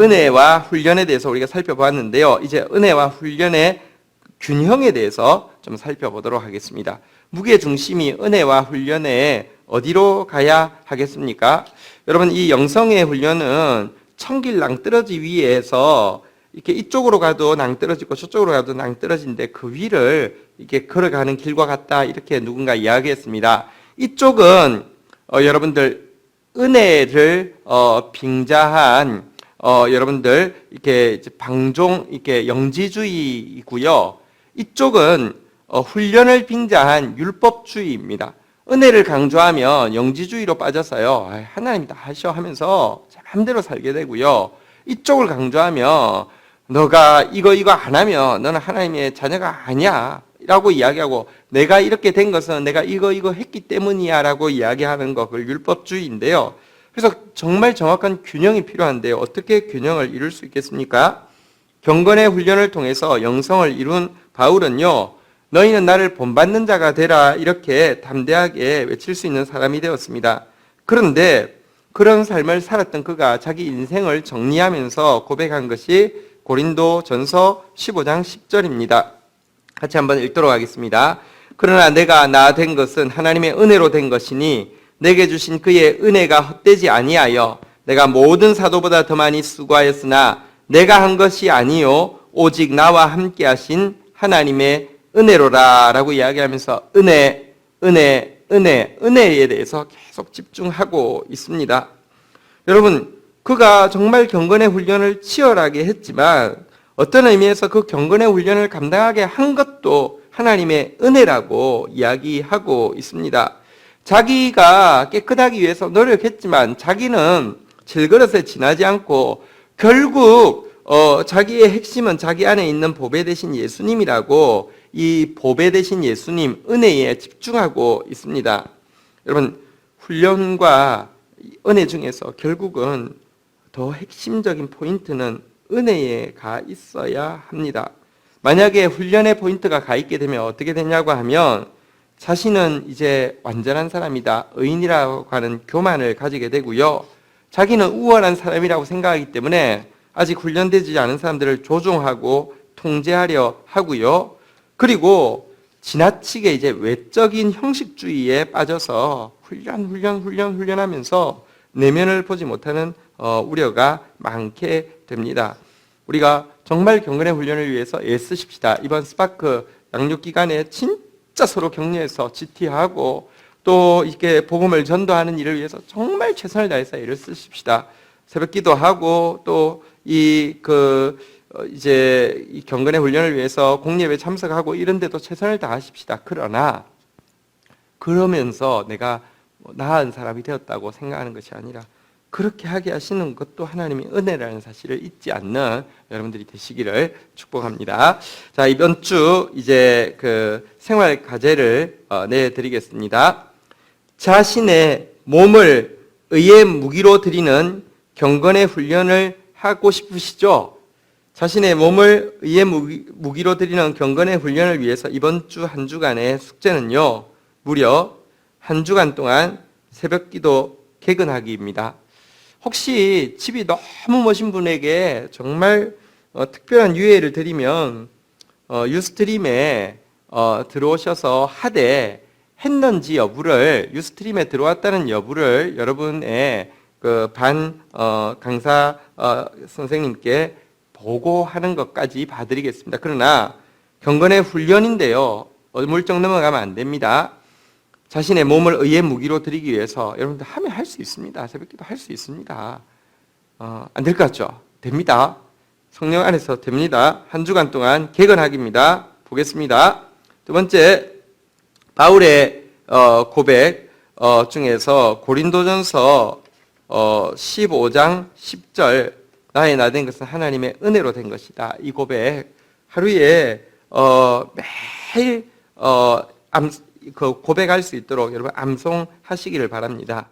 은혜와 훈련에 대해서 우리가 살펴보았는데요. 이제 은혜와 훈련의 균형에 대해서 좀 살펴보도록 하겠습니다. 무게 중심이 은혜와 훈련에 어디로 가야 하겠습니까? 여러분 이 영성의 훈련은 청길 낭떠러지 위에서 이렇게 이쪽으로 가도 낭떠러지고 저쪽으로 가도 낭떠러지인데 그 위를 이렇게 걸어가는 길과 같다 이렇게 누군가 이야기했습니다. 이쪽은 어, 여러분들 은혜를 어, 빙자한 어, 여러분들 이렇게 방종 이렇게 영지주의이고요. 이쪽은 어, 훈련을 빙자한 율법주의입니다. 은혜를 강조하면 영지주의로 빠져서요. 아이, 하나님이 다 하셔 하면서 제 맘대로 살게 되고요. 이쪽을 강조하면 너가 이거 이거 안 하면 너는 하나님의 자녀가 아니야. 라고 이야기하고 내가 이렇게 된 것은 내가 이거 이거 했기 때문이야 라고 이야기하는 거 그걸 율법주의인데요. 그래서 정말 정확한 균형이 필요한데요. 어떻게 균형을 이룰 수 있겠습니까? 경건의 훈련을 통해서 영성을 이룬 바울은요. 너희는 나를 본받는 자가 되라 이렇게 담대하게 외칠 수 있는 사람이 되었습니다. 그런데 그런 삶을 살았던 그가 자기 인생을 정리하면서 고백한 것이 고린도 전서 15장 10절입니다. 같이 한번 읽도록 하겠습니다. 그러나 내가 나 된 것은 하나님의 은혜로 된 것이니 내게 주신 그의 은혜가 헛되지 아니하여 내가 모든 사도보다 더 많이 수고하였으나 내가 한 것이 아니요 오직 나와 함께 하신 하나님의 은혜로라라고 이야기하면서 은혜 은혜 은혜 은혜에 대해서 계속 집중하고 있습니다. 여러분 그가 정말 경건의 훈련을 치열하게 했지만 어떤 의미에서 그 경건의 훈련을 감당하게 한 것도 하나님의 은혜라고 이야기하고 있습니다. 자기가 깨끗하기 위해서 노력했지만 자기는 질그릇에 지나지 않고 결국 어, 자기의 핵심은 자기 안에 있는 보배 대신 예수님이라고 이 보배 대신 예수님 은혜에 집중하고 있습니다. 여러분 훈련과 은혜 중에서 결국은 더 핵심적인 포인트는 은혜에 가 있어야 합니다. 만약에 훈련의 포인트가 가 있게 되면 어떻게 되냐고 하면 자신은 이제 완전한 사람이다. 의인이라고 하는 교만을 가지게 되고요. 자기는 우월한 사람이라고 생각하기 때문에 아직 훈련되지 않은 사람들을 조종하고 통제하려 하고요. 그리고 지나치게 이제 외적인 형식주의에 빠져서 훈련, 훈련, 훈련, 훈련하면서 내면을 보지 못하는 어, 우려가 많게 됩니다. 우리가 정말 경건의 훈련을 위해서 애쓰십시다. 이번 스파크 양육 기간에 진 짜 서로 격려해서 GT하고 또 이렇게 복음을 전도하는 일을 위해서 정말 최선을 다해서 애를 쓰십시다. 새벽 기도하고 또 이 그 이제 이 경건의 훈련을 위해서 공예배 참석하고 이런 데도 최선을 다하십시다. 그러나 그러면서 내가 뭐 나은 사람이 되었다고 생각하는 것이 아니라 그렇게 하게 하시는 것도 하나님의 은혜라는 사실을 잊지 않는 여러분들이 되시기를 축복합니다. 자, 이번 주 이제 그 생활 과제를 어, 내드리겠습니다. 자신의 몸을 의의 무기로 드리는 경건의 훈련을 하고 싶으시죠? 자신의 몸을 의의 무기, 무기로 드리는 경건의 훈련을 위해서 이번 주 한 주간의 숙제는요, 무려 한 주간 동안 새벽 기도 개근하기입니다. 혹시 집이 너무 멋진 분에게 정말 어, 특별한 유예를 드리면 어, 유스트림에 어, 들어오셔서 하되 했는지 여부를 유스트림에 들어왔다는 여부를 여러분의 그반 어, 강사 어, 선생님께 보고하는 것까지 봐드리겠습니다. 그러나 경건의 훈련인데요. 얼물쩍 넘어가면 안 됩니다. 자신의 몸을 의의 무기로 드리기 위해서 여러분들 하면 할 수 있습니다. 새벽기도 할 수 있습니다. 어, 안 될 것 같죠? 됩니다. 성령 안에서 됩니다. 한 주간 동안 개건하기입니다. 보겠습니다. 두 번째 바울의 어, 고백 어, 중에서 고린도전서 어, 15장 10절 나의 나 된 것은 하나님의 은혜로 된 것이다. 이 고백 하루에 어, 매일 어, 암, 그 고백할 수 있도록 여러분 암송하시기를 바랍니다.